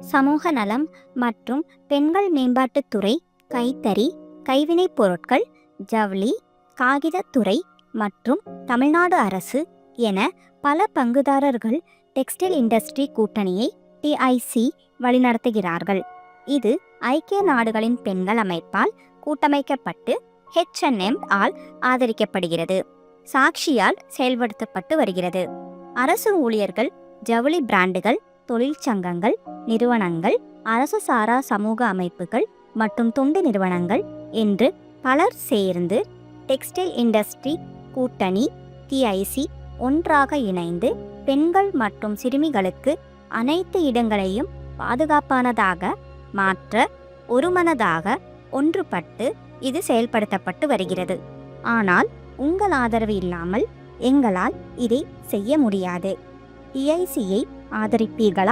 சமூக நலம் மற்றும் பெண்கள் மேம்பாட்டுத்துறை கைத்தறி கைவினைப் பொருட்கள் ஜவுளி காகிதத்துறை மற்றும் தமிழ்நாடு அரசு என பல பங்குதாரர்கள் டெக்ஸ்டைல் இண்டஸ்ட்ரி கூட்டணியை டிஐசி வழிநடத்துகிறார்கள். இது ஐக்கிய நாடுகளின் பெண்கள் அமைப்பால் கூட்டமைக்கப்பட்டு ஹெச்என்எம் ஆல் ஆதரிக்கப்படுகிறது. சாட்சியால் செயல்படுத்தப்பட்டு வருகிறது. அரசு ஊழியர்கள் ஜவுளி பிராண்டுகள் தொழிற்சங்கங்கள் நிறுவனங்கள் அரசு சாரா சமூக அமைப்புகள் மற்றும் தொண்டு நிறுவனங்கள் என்று பலர் சேர்ந்து டெக்ஸ்டைல் இண்டஸ்ட்ரி கூட்டணி டிஐசி ஒன்றாக இணைந்து பெண்கள் மற்றும் சிறுமிகளுக்கு அனைத்து இடங்களையும் பாதுகாப்பானதாக மாற்ற ஒருமனதாக ஒன்றுபட்டு இது செயல்படுத்தப்பட்டு வருகிறது. ஆனால் உங்கள் ஆதரவு இல்லாமல் எங்களால் இதை செய்ய முடியாது. டிஐசியை ಆದರಿಪ್ಪಿಗಳ